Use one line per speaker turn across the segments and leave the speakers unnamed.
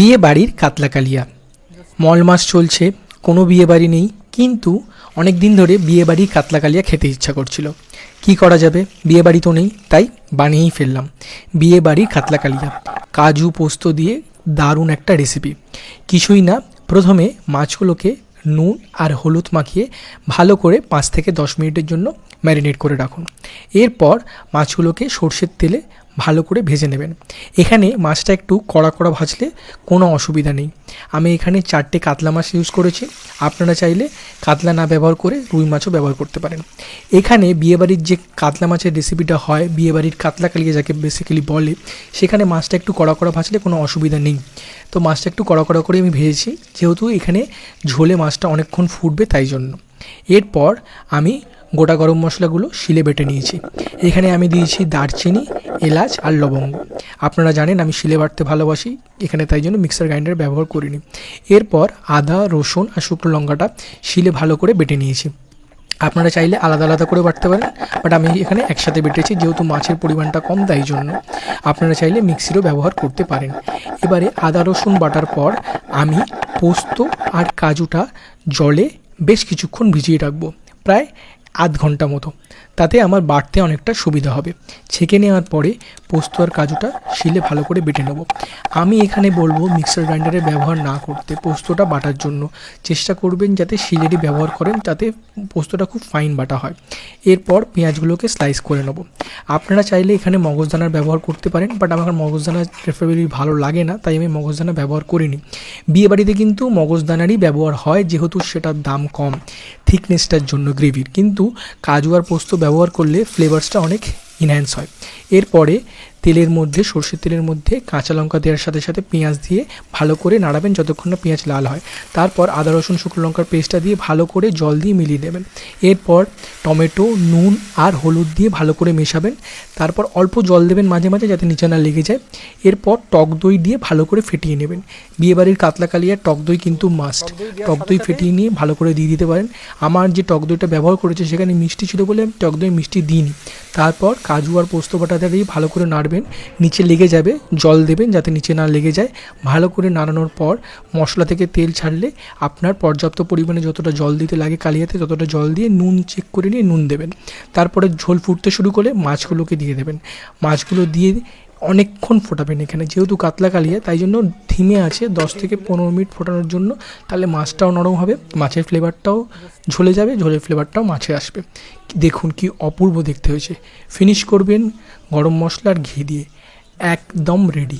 বিয়ে বাড়ির কাতলা কালিয়া মল মাস চলছে, কোনো বিয়ে বাড়ি নেই, কিন্তু অনেক দিন ধরে বিয়ে বাড়ির কাতলা কালিয়া খেতে ইচ্ছা করছিল। কি করা যাবে? বিয়ে বাড়ি তো নেই, তাই বানিয়েই ফেললাম। বিয়ে বাড়ির কাতলা কালিয়া কাজু পোস্ত দিয়ে দারুণ একটা রেসিপি কিছুই না, প্রথমে মাছগুলোকে নুন আর হলুদ মাখিয়ে ভালো করে পাঁচ থেকে দশ মিনিটের জন্য ম্যারিনেট করে রাখুন। এরপর মাছগুলোকে সর্ষের তেলে ভালো করে ভেজে নেবেন। এখানে মাছটা একটু কড়া কড়া ভাজলে কোনো অসুবিধা নেই। আমি এখানে চারটে কাতলা মাছ ইউজ করেছি। আপনারা চাইলে কাতলা না ব্যবহার করে রুই মাছও ব্যবহার করতে পারেন। এখানে বিয়েবাড়ির যে কাতলা মাছের রেসিপিটা হয়, বিয়েবাড়ির কাতলা কালিয়ে যাকে বেসিক্যালি বলে, সেখানে মাছটা একটু কড়া কড়া ভাজলে কোনো অসুবিধা নেই। তো মাছটা একটু কড়া কড়া করে আমি ভেজেছি। যেহেতু এখানে ঝোলে মাছটা অনেকক্ষণ ফুটবে, তাই জন্য। এরপর আমি গোটা গরম মশলাগুলো শিলে বেটে নিয়েছি। এখানে আমি দিয়েছি দারচিনি, এলাচ আর লবঙ্গ। আপনারা জানেন আমি শিলে বাটতে ভালোবাসি, এখানে তাই জন্য মিক্সার গ্রাইন্ডার ব্যবহার করিনি। এরপর আদা, রসুন আর শুকনো লঙ্কাটা শিলে ভালো করে বেটে নিয়েছি। আপনারা চাইলে আলাদা আলাদা করে বাটতে পারেন বাট আমি এখানে একসাথে বেটেছি, যেহেতু মাছের পরিমাণটা কম, তাই জন্য আপনারা চাইলে মিক্সিরও ব্যবহার করতে পারেন। এবারে আদা, রসুন বাটার পর আমি পোস্ত আর কাজুটা জলে বেশ কিছুক্ষণ ভিজিয়ে রাখব। প্রায় আধ ঘণ্টা মতো। তাতে আমার বাটতে অনেকটা সুবিধা হবে। ছেঁকে নেওয়ার পরে পোস্ত আর কাজুটা শিলে ভালো করে বেটে নেব। আমি এখানে বলব মিক্সার গ্রাইন্ডারের ব্যবহার না করতে পোস্তটা বাটার জন্য। চেষ্টা করবেন যাতে শিলেরই ব্যবহার করেন, তাতে পোস্তটা খুব ফাইন বাটা হয়। এরপর পেঁয়াজগুলোকে স্লাইস করে নেব। আপনারা চাইলে এখানে মগজদানার ব্যবহার করতে পারেন বাট আমার মগজদানা প্রেফারেবলি ভালো লাগে না, তাই আমি মগজদানা ব্যবহার করিনি। বিয়েবাড়িতে কিন্তু মগজদানারই ব্যবহার হয়, যেহেতু সেটার দাম কম। থিকনেসটার জন্য গ্রেভির কিন্তু কাজু আর পোস্ত ব্যবহার করলে ফ্লেভার্সটা অনেক ইনহ্যান্স হয়। এরপরে তেলের মধ্যে সর্ষের তেলের মধ্যে কাঁচা লঙ্কা দেওয়ার সাথে সাথে পেঁয়াজ দিয়ে ভালো করে নাড়াবেন যতক্ষণ না পেঁয়াজ লাল হয়। তারপর আদা রসুন শুকনো লঙ্কার পেস্টটা দিয়ে ভালো করে জল দিয়ে মিলিয়ে দেবেন এরপর টমেটো নুন আর হলুদ দিয়ে ভালো করে মেশাবেন। তারপর অল্প জল দেবেন মাঝে মাঝে যাতে নিচে না লেগে যায়। এরপর টক দই দিয়ে ভালো করে ফেটিয়ে নেবেন। বিয়েবাড়ির কাতলা কালিয়ার টক দই কিন্তু মাস্ট টক দই ফেটিয়ে নিয়ে ভালো করে দিয়ে দিতে পারেন। আমার যে টক দইটা ব্যবহার করেছে সেখানে মিষ্টি ছিল বলে আমি টক দই মিষ্টি দিইনি। তারপর কাজু আর পোস্ত বাটাটা দিয়ে ভালো করে নাড়বেন। নিচে লেগে যাবে, জল দেবেন যাতে নিচে না লেগে যায়। ভালো করে নাড়ানোর পর মশলা থেকে তেল ছাড়লে আপনার পর্যাপ্ত পরিমাণে যতটা জল দিতে লাগে কালিয়াতে ততটা জল দিয়ে নুন চেক করে নিয়ে নুন দেবেন। তারপরে ঝোল ফুটতে শুরু করলে মাছগুলোকে দিয়ে দেবেন। মাছগুলো দিয়ে অনেকক্ষণ ফোটাবেন এখানে। যেহেতু কাতলা কালিয়া, তাই জন্য ধিমে আছে। দশ থেকে পনেরো মিনিট ফোটানোর জন্য তাহলে মাছটাও নরম হবে, মাছের ফ্লেভারটাও ঝলে যাবে, ঝোলের ফ্লেভারটাও মাছে আসবে। দেখুন কি অপূর্ব দেখতে হয়েছে। ফিনিশ করবেন গরম মশলা আর ঘি দিয়ে। একদম রেডি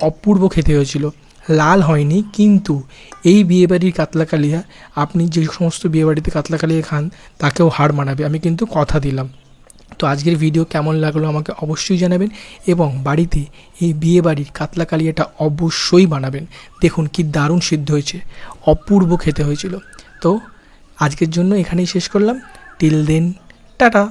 অপূর্ব খেতে হয়েছিল। লাল হয়নি, কিন্তু এই বিয়েবাড়ির কাতলা কালিয়া, আপনি যে সমস্ত বিয়েবাড়িতে কাতলা কালিয়া খান, তাকেও হার মানাবে। আমি কিন্তু কথা দিলাম। তো আজকের ভিডিও কেমন লাগল আমাকে অবশ্যই জানাবেন এবং বাড়িতে এই বিয়ে বাড়ির কাতলা কালিয়াটা অবশ্যই বানাবেন। দেখুন কি দারুণ সিদ্ধ হয়েছে, অপূর্ব খেতে হয়েছিল। তো আজকের জন্য এখানেই শেষ করলাম। Till then tata!